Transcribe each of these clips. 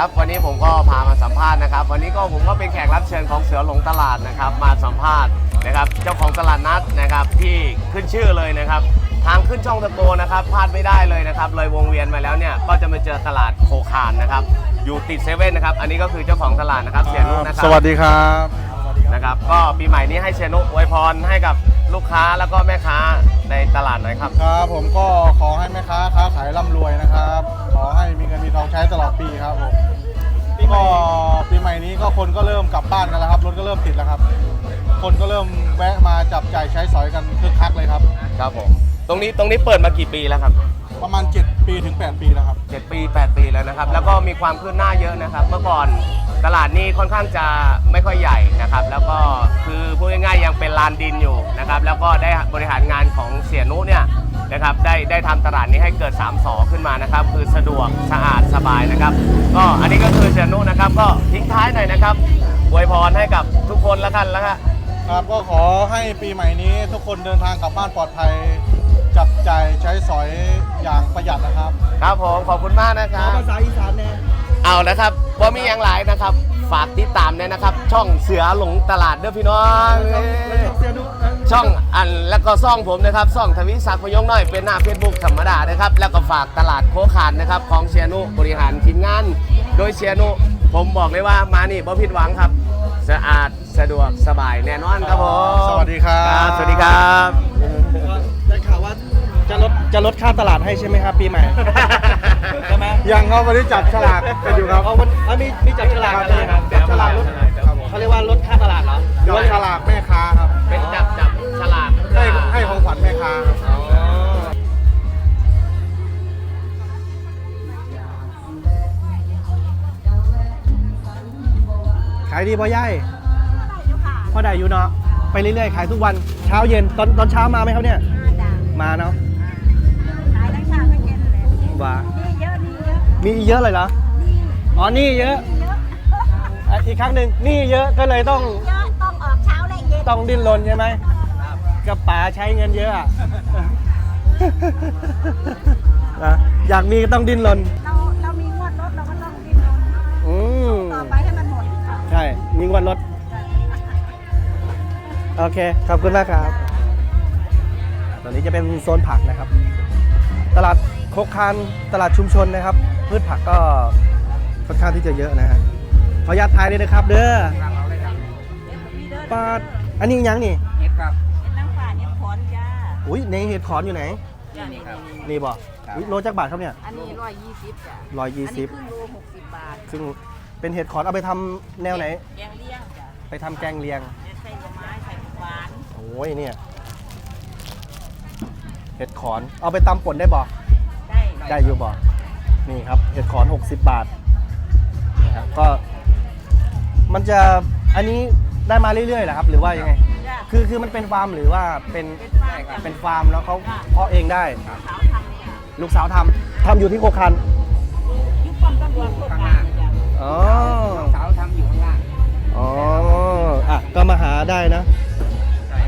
ครับวันนี้ผมก็พามาสัมภาษณ์นะครับ วันนี้ก็ผมก็เป็นแขกรับเชิญของเสือหลงตลาดนะครับ มาสัมภาษณ์นะครับ เจ้าของตลาดนัดนะครับที่ขึ้นชื่อเลยนะครับ ทางขึ้นช่องตะโกนะครับพลาดไม่ได้เลยนะครับ เลยวงเวียนมาแล้วเนี่ยก็จะมาเจอตลาดโคคานนะครับ อยู่ติดเซเว่นนะครับ อันนี้ก็คือเจ้าของตลาดนะครับเสียนุนะครับ สวัสดีครับ นะครับ ก็ปีใหม่นี้ให้เสียนุอวยพรให้กับลูกค้าแล้วก็แม่ค้าในตลาดหน่อยครับ ครับผมก็ขอให้แม่ค้าค้าขายร่ำรวยนะครับ ขอให้มีเงินมีทองใช้ตลอดปีครับผมก็ปีใหม่นี้ก็คนก็เริ่มกลับบ้านกันแล้วครับรถก็เริ่มติดแล้วครับ คนก็เริ่มแวะมาจับจ่ายใช้สอยกันคึกคักเลยครับ ครับผมตรงนี้ตรงนี้เปิดมากี่ปีแล้วครับ ประมาณ 7 ปีถึง 8 ปีแล้วครับ 7 ปี 8 ปีแล้วนะครับ แล้วก็มีความคืบหน้าเยอะนะครับ เมื่อก่อน ตลาดนี้ค่อนข้างจะไม่ค่อยใหญ่นะครับ แล้วก็คือพูดง่ายๆยังเป็นลานดินอยู่นะครับ แล้วก็ได้บริหารงานของเสียนุเนี่ยนะครับได้ได้ทำตลาดนี้ให้เกิด3สอขึ้นมานะครับ คือสะดวกสะอาดสบายนะครับ ก็อันนี้ก็คือเสียนุนะครับ ก็ทิ้งท้ายหน่อยนะครับอวยพรให้กับทุกคนแล้วกันแล้วครับครับก็ขอให้ปีใหม่นี้ทุกคนเดินทางกลับบ้านปลอดภัย จับจ่ายใช้สอยอย่างประหยัดนะครับ ครับผมขอบคุณมากนะครับ ภาษาอีสานแน่ เอานะครับว่ามีอย่างไรนะครับ ฝากติดตามด้วยนะครับ ช่องเสือหลงตลาดเด้อพี่น้องช่องอันแล้วก็ซ่องผมนะครับซ่องทวิศักดิ์พยงน้อยเป็นหน้าเฟซบุ๊กธรรมดานะครับ แล้วก็ฝากตลาดโคขานนะครับ ของเชียนุบริหารทีมงาน โดยเชียนุผมบอกเลยว่ามานี่บ่ผิดหวังครับ สะอาดสะดวกสบายแน่นอนครับผมสวัสดีครับ สวัสดีครับได้ข่าวว่าจะลดจะลดค่าตลาดให้ใช่ไหมครับ ปีใหม่ใช่ไหม ยังครับวันนี้จับฉลากกันอยู่ครับ เอาวันเอามีมีจับฉลากกันเลยครับจับฉลากลดครับผมเขาเรียกว่าลดค่าตลาดเหรอหรือจับว่าฉลากแม่ค้าครับเป็นจับจับฉลากให้ให้ของขวัญแม่ค้าครับขายดีป่ะย่ายพอได้อยู่เนาะไปเรื่อยๆขายทุกวันเช้าเย็นตอนตอนเช้ามาไหมครับเนี่ยมาเนาะว่า มีเยอะเลยเหรออ๋อนี่เยอะอะอีกครั้งหนึ่งนี่เยอะก็เลยต้องเยอะต้องออกเช้าและเย็นต้องดิ้นรนใช่ไหมกับป๋าใช้เงินเยอะอะนะอยากมีก็ต้องดิ้นรนเราเรามีงวดรถเราก็ต้องดิ้นรนอืมต่อไปให้มันหมดใช่มีงวดรถโอเคขอบคุณมากครับ ตอนนี้จะเป็นโซนผักนะครับ ตลาดโคกคานตลาดชุมชนนะครับ พืชผักก็ค่อนข้างที่จะเยอะนะฮะขออนุญาตทายด้วยนะครับ เด้อปาดอันนี้ยังนี่เป็นน้ำป่าเนี่ยขอนจ้าอุ้ยในเห็ดขอนอยู่ไหนจ้านี่นี่บอกอุ๊ยโลจักบาทครับเนี่ย อันนี้ร้อยยี่สิบจ้ะร้อยยี่อันสินี้บครึ่งโลหกสิบบาทซึ่งเป็นเห็ดขอนเอาไปทำแนวไหน แกงเลี้ยงจ้ะไปทำแกงเลียงใส่หน่อไม้ใส่ผักหวานโอ้ยเนี่ยเห็ดขอนเอาไปตำป่นได้บอกได้ได้อยู่บอก นี่ครับเห็ดขอน 60 บาทนะครับก็มันจะอันนี้ได้มาเรื่อยๆเหรอครับ หรือว่ายังไง จ้ะ คือคือมันเป็นฟาร์มหรือว่าเป็นเป็นฟาร์มจ้ะ เป็นฟาร์มแล้วเขาเพาะเองได้ สาวทำจ้ะลูกสาวทำทำอยู่ที่โคคันยุคป้อมตำรวจพวกกลางจ้ะอ๋อสาวทำอยู่ข้างล่างอ๋ออะก็มาหาได้นะ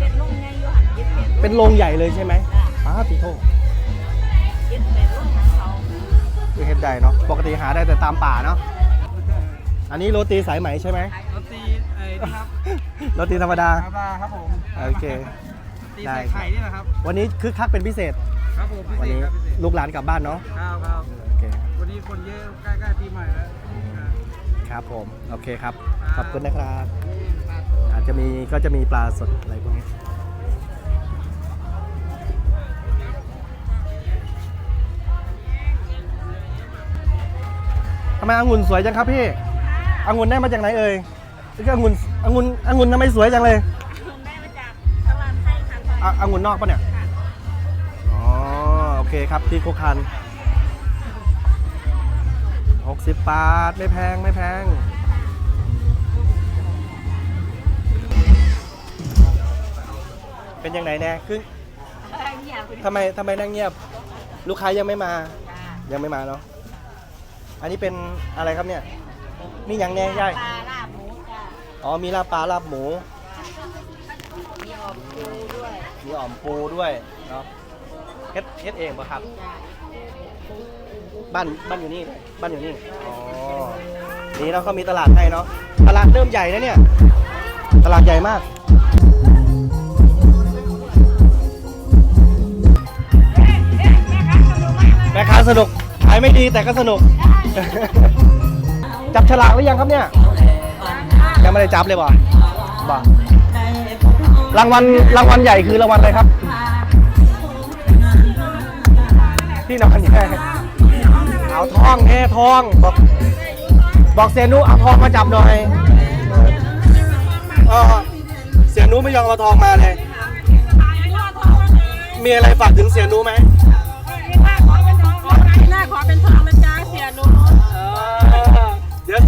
เป็นลุงไงอยู่หันยึดเป็นเป็นโรงใหญ่เลยใช่ไหมจ้ะอ้าวติโท คือเฮ็ดได้เนาะปกติหาได้แต่ตามป่าเนาะอันนี้โรตีสายไหมใช่ไหมรถตีไอ้นี่ครับโรตีธรรมดาครับครับผมโอเคตีใส่ไข่นี่แหละครับ วันนี้คึกคักเป็นพิเศษครับผมพิวัเศษนี้ครับพิเศษลูกหลานกลับบ้านเนาะครับครับโอเควันนี้คนเยอะใกล้ๆปีใหม่แล้วครับครับผมโอเคครับขอบคุณนะครับอาจจะมีก็จะมีปลาสดอะไรพวกนี้ ทำไมองุ่นสวยจังครับพี่องุ่นได้มาจากไหนเอ่ยนี่ก็องุ่นองุ่นองุ่นทำไมสวยจังเลยได้มาจากตลาดไทยค่ะอะองุ่นนอกปะเนี่ยอ๋อโอเคครับที่โคคัน60บาทไม่แพงไม่แพงเป็นยังไงแน่คือเงียบไปทำไมทำไมนั่งเงียบ ลูกค้ายังไม่มา ยังไม่มาเนาะ อันนี้เป็นอะไรครับเนี่ย มีอย่างแน่ย่ายปลาลาบหมูจ้าอ๋อมีลาบปลาลาบหมู มีออมปูด้วยมีอ่อมปูด้วยเนาะเฮ็ดเฮ็ดเองปะครับ จ้าบ้านบ้านอยู่นี่บ้านอยู่นี่อ๋อนี่เราก็มีตลาดให้เนาะตลาดเริ่มใหญ่แล้วเนี่ย ตลาดใหญ่มาก แม่ค้าสนุกขายไม่ดีแต่ก็สนุก จับฉลากหรือยังครับเนี่ย ยังไม่ได้จับเลยบ่บ่รางวัลรางวัลใหญ่คือรางวัลอะไรครับ ที่นอนแย่เอาทองแน่ทองบอกบอกเสียนุเอาทองมาจับหน่อยเออเสียนุไม่ยอมเอาทองมาเลย มีอะไรฝากถึงเสียนุไหม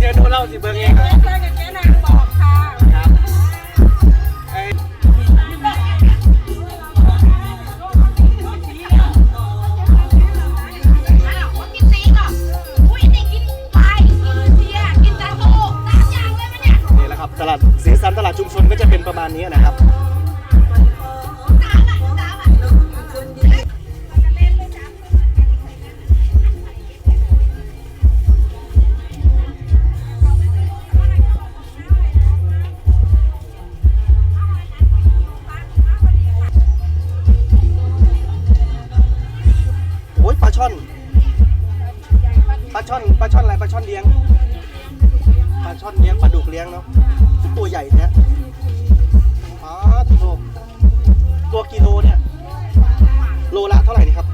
เดี๋ยวเสียนุเล่าสิเบิงเองเพื่อนกับเจ๊นางบอกค่ะครับไอ้อ้าวคนกินตีก่อนอุ้ยนี่กินไปกินเชียกินตาโตสามอย่างเลยมันเนี่ยนี่แหละครับตลาดสีสันตลาดชุมชนก็จะเป็นประมาณนี้นะครับ ช่อนปลาช่อนอะไรปลาช่อนเลี้ยงปลาช่อนเลี้ยงปลาดุกเลี้ยงเนาะตัวใหญ่แท้อ๋อตัวตัวกิโลเนี่ยโลละเท่าไหร่นี่ครับ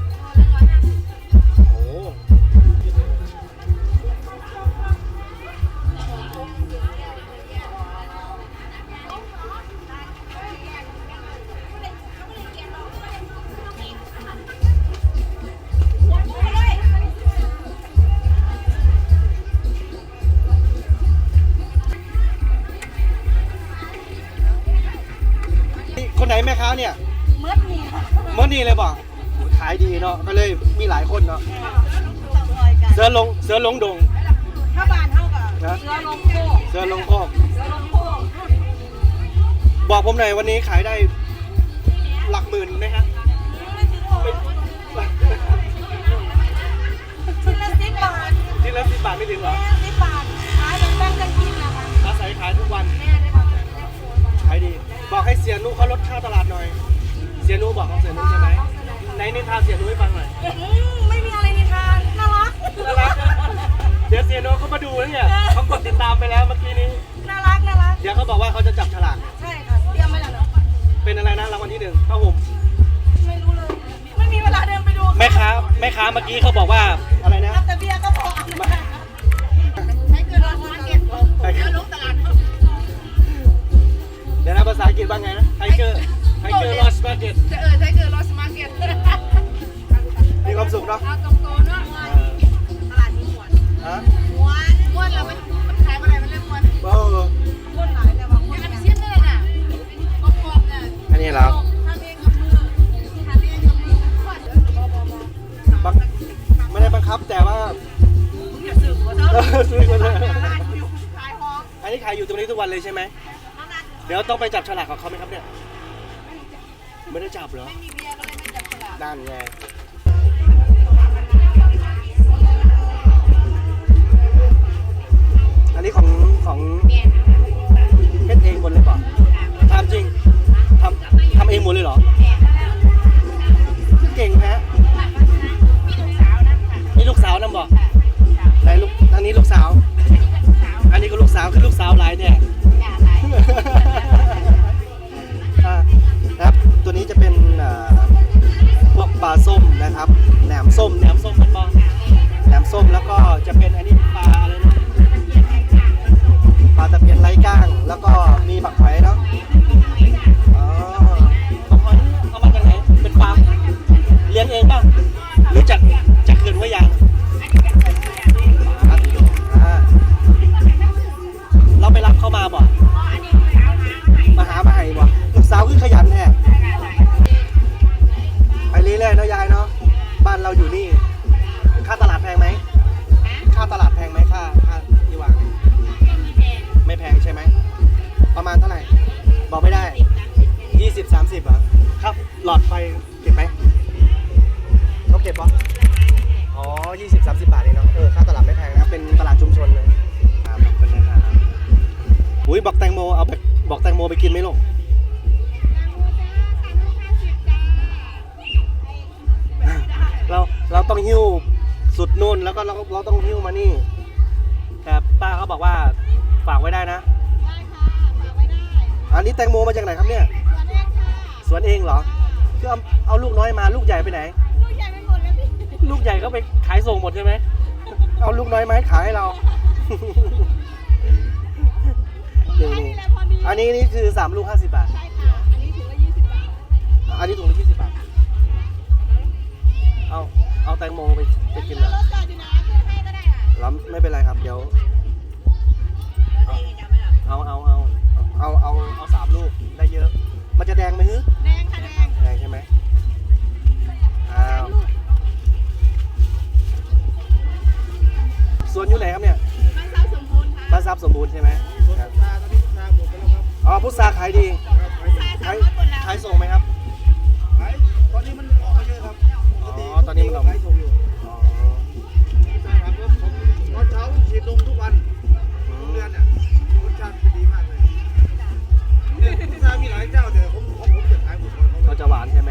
นี้เลยบอกโอ้ยขายดีเนาะก็เลยมีหลายคนเนาะเสือลงเสือลงดงถ้าบานเท่ากับนะเสือลงโคกเสือลงคอกเสือลงโคกบอกผมหน่อยวันนี้ขายได้หลักหมื่นไหมครับชิ้นละสิบบาทที่ละสิบบาทไม่ถึงเหรอแม่สิบบาทขายเป็นแป้งกันกินนะคะอาศัยขายทุกวันแม่ได้บอกขายดี บอกให้เสียนุเขาลดค่าตลาดหน่อย เสียนุบอกของเสียนุใช่ ไหมในนิทานเสียนุให้ฟังหน่อยอืมไม่มีอะไรนิทานน่ารัก น่ารักเดี๋ยวเสียนุเขามาดูแล้วเนี่ยเขากดติดตามไปแล้วเมื่อกี้นี้ น่ารักน่ารัก เดี๋ยวเขาบอกว่าเขาจะจับฉลากใช่ค่ะ เตรียมไว้แล้วเนอะเป็นอะไรนะรางวัลที่หนึ่งผ้าห่มไม่รู้เลย ไม่มีเวลาเดินไปดูแม่ค้าแม่ค้าเมื่อกี้เขาบอกว่าอะไรนะ รับแต่เบียร์ก็พอให้เกินร้อยมาร์เก็ตแล้วลงตลาด เดี๋ยวนะภาษาอังกฤษว่าไงนะไทเกอร์ไทเกอร์ลอ สมาร์เก็ตจะเออให้เกินร้อยมาร์เก็ตมีความสุขเนาะเอาตรงโตเนาะตลาดมีหมวนฮะม้วนม้วนเรามันมันขายเมื่อไหร่มันเริ่มม้วนเออม้วนหลายแต่ว่าม้วนอันชิ้นเลยน่ะกรอบๆน่ะอันนี้เหรอทำเองกับมือทำเองกับมือขวดบังไม่ได้บังคับแต่ว่ามึงอย่าสืบว่าเถอะเออซื้อมาเลยร้านอยู่ขายของอันนี้ขายอยู่ตรงนี้ทุกวันเลยใช่ไหมเท่านั้นเดี๋ยวต้องไปจับฉลากของเขาไหมครับเนี่ย ไม่ได้จับเหรอ ไม่มีเบียร์ก็เลยไม่จับฉลากด้านไงอันนี้ของของเบียร์เพชรเองหมดเลยเปล่ะทำจริงทำทำเองหมดเลยเหรอเต้องหิ้วสุดนู่นแล้วก็เราเราต้องหิ้วมานี่ แต่ป้าเขาบอกว่าฝากไว้ได้นะอันนี้แตงโมมาจากไหนครับเนี่ยสวนเองเหรอคือเอาเอาลูกน้อยมาลูกใหญ่ไปไหนลูกใหญ่ก็ไปขายส่งหมดใช่ไหม เอาลูกน้อยมาให้ขายให้เรา นี่นี่อันนี้นี่คือสามลูกห้าสิบบาทอั ช่ไหมครับตาตอนนี้ตาหมดไปแล้วครับอ๋อพุทราขายดีทรายขาสายมรถหมดแล้วขายส่งไหมครับขายตอนนี้มันออกมาเยอะครับอ๋อตอนนี้มันออกขายส่งอยู่อ๋อใช่ครับแล้วผมตอนเช้าผมฉีดนมทุกวันทุกเดือนเนี่ยรสชาติจะดีมากเลยเนี่ยพุทรามีหลายเจ้าแต่ผมของผมจะขายหมดเลยเขาเลเขายจะหวานใช่ไหม